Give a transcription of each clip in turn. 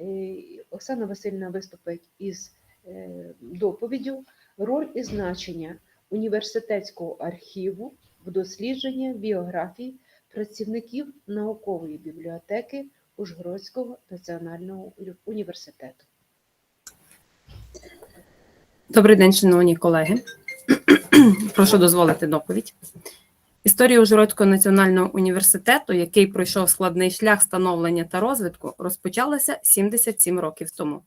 Е, Оксана Васильівна виступить із е, доповіддю роль і значення університетського архіву в дослідженні біографій працівників наукової бібліотеки Ужгородського національного університету. Добрий день, шановні колеги. Прошу дозволити доповідь. Історія Ужгородського національного університету, який пройшов складний шлях становлення та розвитку, розпочалася 77 років тому.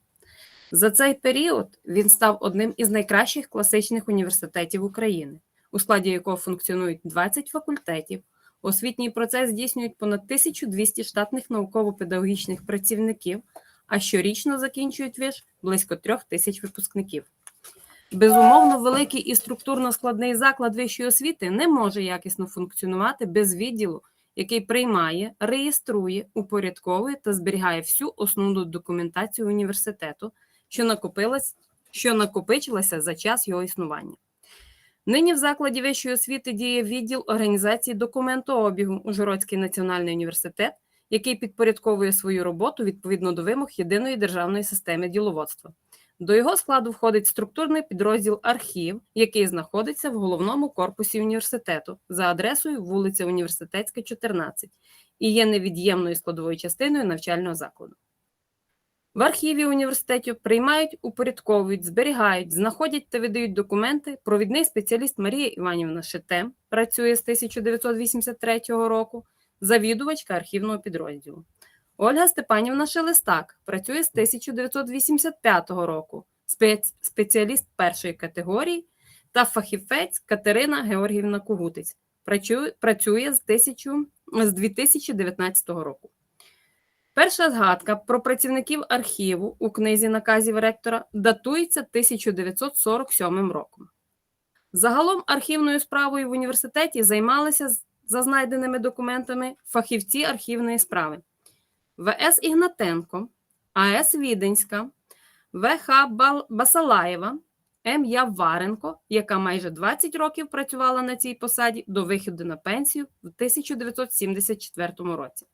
За цей період він став одним із найкращих класичних університетів України, у складі якого функціонують 20 факультетів. Освітній процес здійснюють понад 1200 штатних науково-педагогічних працівників, а щорічно закінчують виш близько трьох тисяч випускників. Безумовно, великий і структурно складний заклад вищої освіти не може якісно функціонувати без відділу, який приймає, реєструє, упорядковує та зберігає всю основну документацію університету, що що накопичилася за час його існування. Нині в закладі вищої освіти діє відділ організації документообігу Ужгородський національний університет, який підпорядковує свою роботу відповідно до вимог єдиної державної системи діловодства. До його складу входить структурний підрозділ архів, який знаходиться в головному корпусі університету за адресою вулиця Університетська, 14, і є невід'ємною складовою частиною навчального закладу. В архіві університетів приймають, упорядковують, зберігають, знаходять та видають документи. Провідний спеціаліст Марія Іванівна Шетем працює з 1983 року, завідувачка архівного підрозділу. Ольга Степанівна Шелестак працює з 1985 року, спеціаліст першої категорії та фахівець Катерина Георгіївна Кугутець працює, з, 1000, з 2019 року. Перша згадка про працівників архіву у книзі наказів ректора датується 1947 роком. Загалом архівною справою в університеті займалися за знайденими документами фахівці архівної справи. В.С. Ігнатенко, А.С. Віденська, В.Х. Басалаєва, М. Я. Варенко, яка майже 20 років працювала на цій посаді до виходу на пенсію в 1974 році.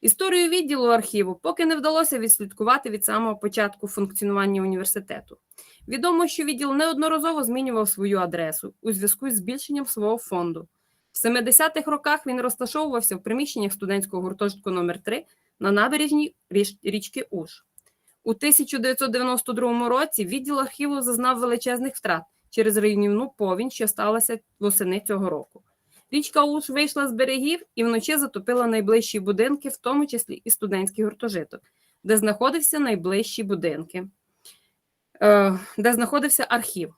Історію відділу архіву поки не вдалося відслідкувати від самого початку функціонування університету. Відомо, що відділ неодноразово змінював свою адресу у зв'язку з збільшенням свого фонду. В 70-х роках він розташовувався в приміщеннях студентського гуртожитку номер 3 на набережній річ- річки Уж. У 1992 році відділ архіву зазнав величезних втрат через руйнівну повінь, що сталася восени цього року. Річка Уж вийшла з берегів і вночі затопила найближчі будинки, в тому числі і студентський гуртожиток, де знаходився найближчі будинки, е, де знаходився архів.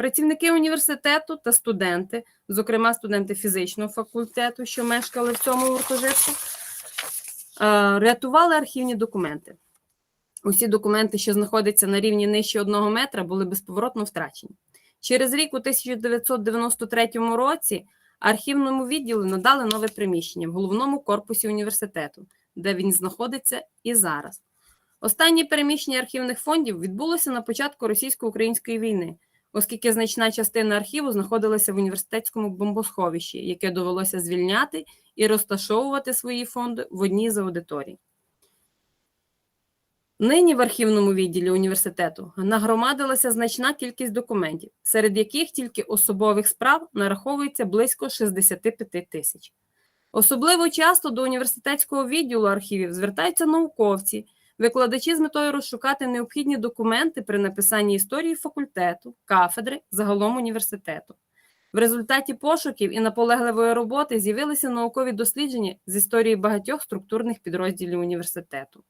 Працівники університету та студенти, зокрема студенти фізичного факультету, що мешкали в цьому гуртожитку, е, рятували архівні документи. Усі документи, що знаходяться на рівні нижче одного метра, були безповоротно втрачені. Через рік, у 1993 році, архівному відділу надали нове приміщення в головному корпусі університету, де він знаходиться і зараз. Останнє переміщення архівних фондів відбулося на початку російсько-української війни, оскільки значна частина архіву знаходилася в університетському бомбосховищі, яке довелося звільняти і розташовувати свої фонди в одній з аудиторій. Нині в архівному відділі університету нагромадилася значна кількість документів, серед яких тільки особових справ нараховується близько 65 тисяч. Особливо часто до університетського відділу архівів звертаються науковці, викладачі з метою розшукати необхідні документи при написанні історії факультету, кафедри, загалом університету. В результаті пошуків і наполегливої роботи з'явилися наукові дослідження з історії багатьох структурних підрозділів університету.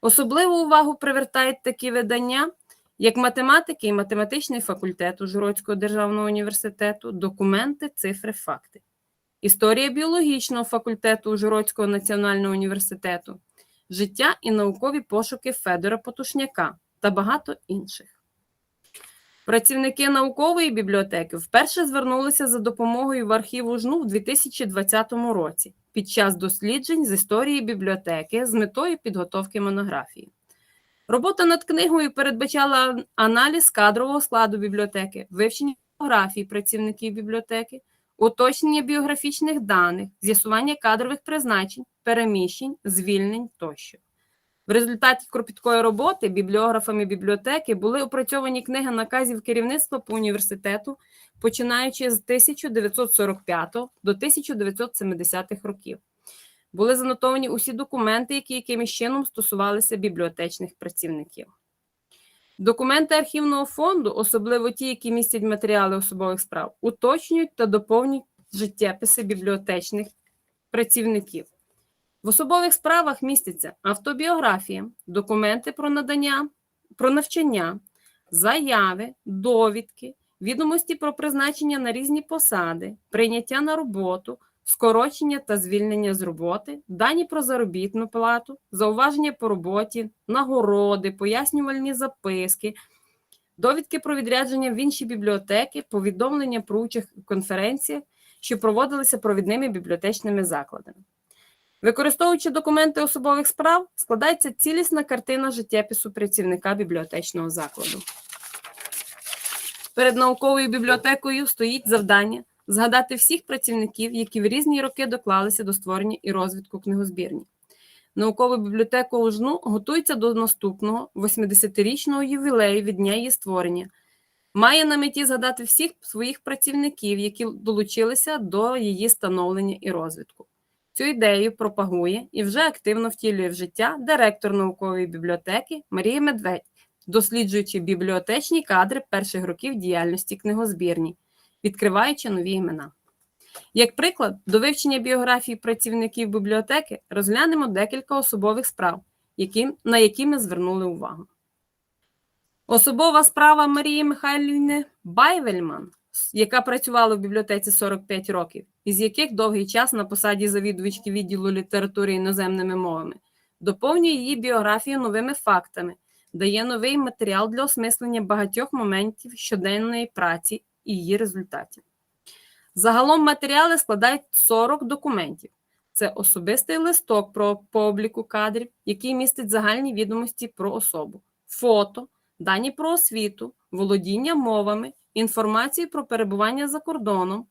Особливу увагу привертають такі видання, як математики і математичний факультет Ужгородського державного університету, документи, цифри, факти, історія біологічного факультету Ужгородського національного університету, життя і наукові пошуки Федора Потушняка та багато інших. Працівники наукової бібліотеки вперше звернулися за допомогою в архів УЖНУ в 2020 році під час досліджень з історії бібліотеки з метою підготовки монографії. Робота над книгою передбачала аналіз кадрового складу бібліотеки, вивчення біографій працівників бібліотеки, уточнення біографічних даних, з'ясування кадрових призначень, переміщень, звільнень тощо. В результаті кропіткої роботи бібліографами бібліотеки були опрацьовані книги наказів керівництва по університету, починаючи з 1945 до 1970 років. Були занотовані усі документи, які якимось чином стосувалися бібліотечних працівників. Документи архівного фонду, особливо ті, які містять матеріали особових справ, уточнюють та доповнюють життєписи бібліотечних працівників. В особових справах містяться автобіографія, документи про надання, про навчання, заяви, довідки, відомості про призначення на різні посади, прийняття на роботу, скорочення та звільнення з роботи, дані про заробітну плату, зауваження по роботі, нагороди, пояснювальні записки, довідки про відрядження в інші бібліотеки, повідомлення про участь у конференціях, що проводилися провідними бібліотечними закладами. Використовуючи документи особових справ, складається цілісна картина життєпису працівника бібліотечного закладу. Перед науковою бібліотекою стоїть завдання згадати всіх працівників, які в різні роки доклалися до створення і розвитку книгозбірні. Наукова бібліотека УЖНУ готується до наступного 80-річного ювілею від дня її створення. Має на меті згадати всіх своїх працівників, які долучилися до її становлення і розвитку. Цю ідею пропагує і вже активно втілює в життя директор наукової бібліотеки Марія Медведь, досліджуючи бібліотечні кадри перших років діяльності книгозбірні, відкриваючи нові імена. Як приклад, до вивчення біографії працівників бібліотеки розглянемо декілька особових справ, які, на які ми звернули увагу. Особова справа Марії Михайлівни Байвельман, яка працювала в бібліотеці 45 років, із яких довгий час на посаді завідувачки відділу літератури іноземними мовами, доповнює її біографію новими фактами, дає новий матеріал для осмислення багатьох моментів щоденної праці і її результатів. Загалом матеріали складають 40 документів. Це особистий листок про по обліку кадрів, який містить загальні відомості про особу, фото, дані про освіту, володіння мовами, інформацію про перебування за кордоном,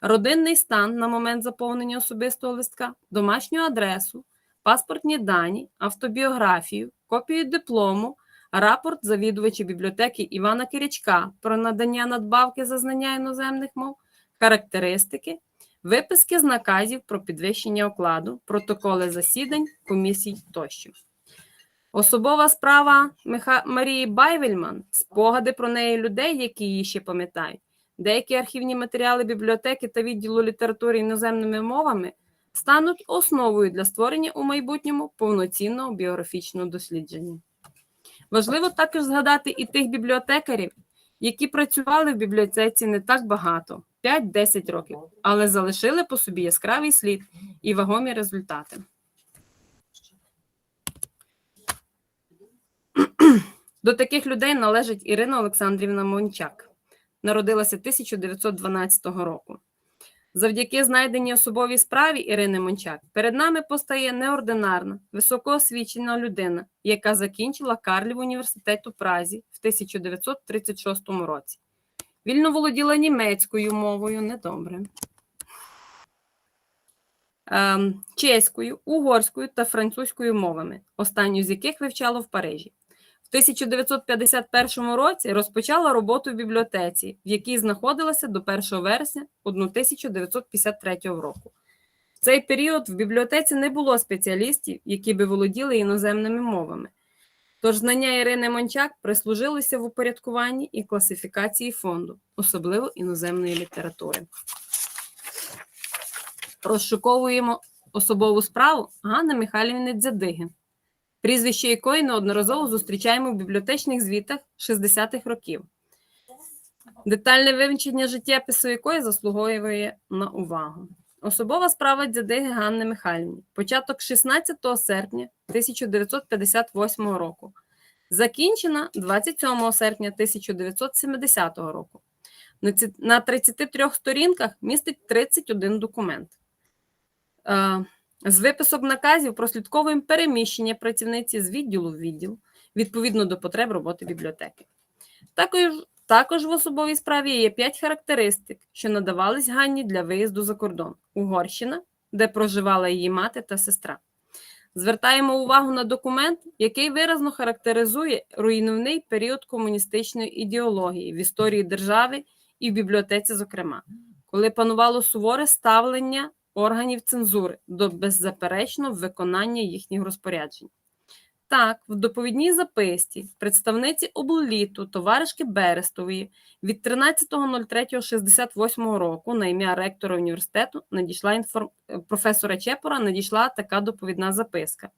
родинний стан на момент заповнення особистого листка, домашню адресу, паспортні дані, автобіографію, копію диплому, рапорт завідувача бібліотеки Івана Кирячка про надання надбавки за знання іноземних мов, характеристики, виписки з наказів про підвищення окладу, протоколи засідань, комісій тощо. Особова справа Миха... Марії Байвельман, спогади про неї людей, які її ще пам'ятають, деякі архівні матеріали бібліотеки та відділу літератури іноземними мовами стануть основою для створення у майбутньому повноцінного біографічного дослідження. Важливо також згадати і тих бібліотекарів, які працювали в бібліотеці не так багато 5-10 років, але залишили по собі яскравий слід і вагомі результати. До таких людей належить Ірина Олександрівна Мончак. Народилася 1912 року. Завдяки знайденій особовій справі Ірини Мончак перед нами постає неординарна, високоосвічена людина, яка закінчила Карлів університет у Празі в 1936 році. Вільно володіла німецькою мовою, недобре, ем, чеською, угорською та французькою мовами, останню з яких вивчала в Парижі. В 1951 році розпочала роботу в бібліотеці, в якій знаходилася до 1 вересня 1953 року. В цей період в бібліотеці не було спеціалістів, які би володіли іноземними мовами. Тож знання Ірини Мончак прислужилися в упорядкуванні і класифікації фонду, особливо іноземної літератури. Розшуковуємо особову справу Ганни Михайлівни Дзядиги, прізвище якої неодноразово зустрічаємо в бібліотечних звітах 60-х років. Детальне вивчення життєпису якої заслуговує на увагу. Особова справа Дзядиги Ганни Михайлівни. Початок 16 серпня 1958 року. Закінчена 27 серпня 1970 року. На ці- На 33 сторінках містить 31 документ. З виписок наказів прослідковуємо переміщення працівниці з відділу в відділ відповідно до потреб роботи бібліотеки. Також, також в особовій справі є 5 характеристик, що надавались Ганні для виїзду за кордон: Угорщина, де проживала її мати та сестра. Звертаємо увагу на документ, який виразно характеризує руйнівний період комуністичної ідеології в історії держави і в бібліотеці, зокрема, коли панувало суворе ставлення органів цензури до беззаперечного виконання їхніх розпоряджень. Так, в доповідній записці представниці обліту товаришки Берестової від 13.03.68 року на ім'я ректора університету надійшла інформ... е, професора Чепора надійшла така доповідна записка.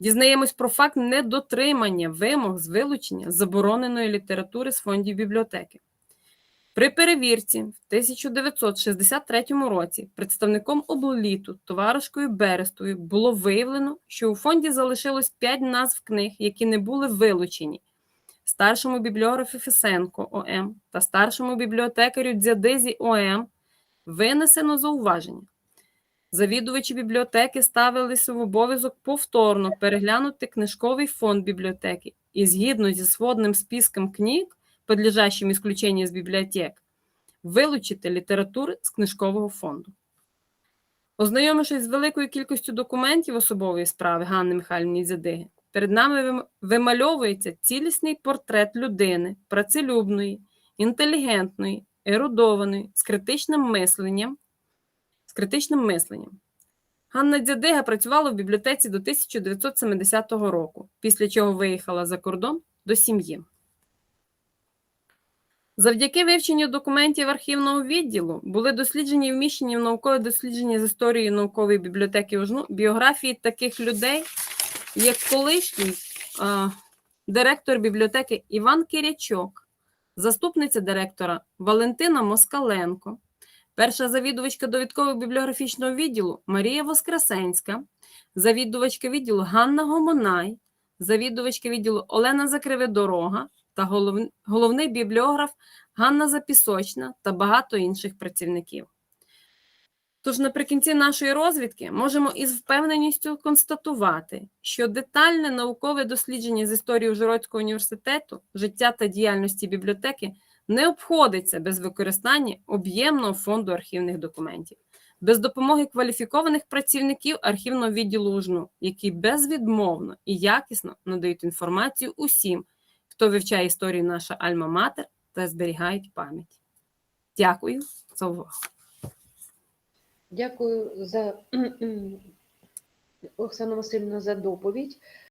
Дізнаємось про факт недотримання вимог з вилучення забороненої літератури з фондів бібліотеки. При перевірці в 1963 році представником обліту товаришкою Берестою було виявлено, що у фонді залишилось 5 назв книг, які не були вилучені старшому бібліографу Фесенко ОМ та старшому бібліотекарю Дзядизі ОМ винесено зауваження. Завідувачі бібліотеки ставилися в обов'язок повторно переглянути книжковий фонд бібліотеки і згідно зі сводним списком книг, подлежащим исключению з бібліотек, вилучити літератури з книжкового фонду. Ознайомившись з великою кількістю документів особової справи Ганни Михайлівни Дзядиги, перед нами вимальовується цілісний портрет людини, працелюбної, інтелігентної, ерудованої, з критичним мисленням. З критичним мисленням. Ганна Дзядига працювала в бібліотеці до 1970 року, після чого виїхала за кордон до сім'ї. Завдяки вивченню документів архівного відділу були досліджені і вміщені в наукове дослідження з історії наукової бібліотеки УЖНУ біографії таких людей, як колишній а, директор бібліотеки Іван Кирячок, заступниця директора Валентина Москаленко, перша завідувачка довідково бібліографічного відділу Марія Воскресенська, завідувачка відділу Ганна Гомонай, завідувачка відділу Олена Закривидорога та голов- головний бібліограф Ганна Запісочна та багато інших працівників. Тож наприкінці нашої розвідки можемо із впевненістю констатувати, що детальне наукове дослідження з історії Ужгородського університету, життя та діяльності бібліотеки не обходиться без використання об'ємного фонду архівних документів, без допомоги кваліфікованих працівників архівного відділу УЖНУ, які безвідмовно і якісно надають інформацію усім, хто вивчає історію наша Альма-Матер та зберігають пам'ять. Дякую за увагу. Дякую за Оксана Васильівна за доповідь.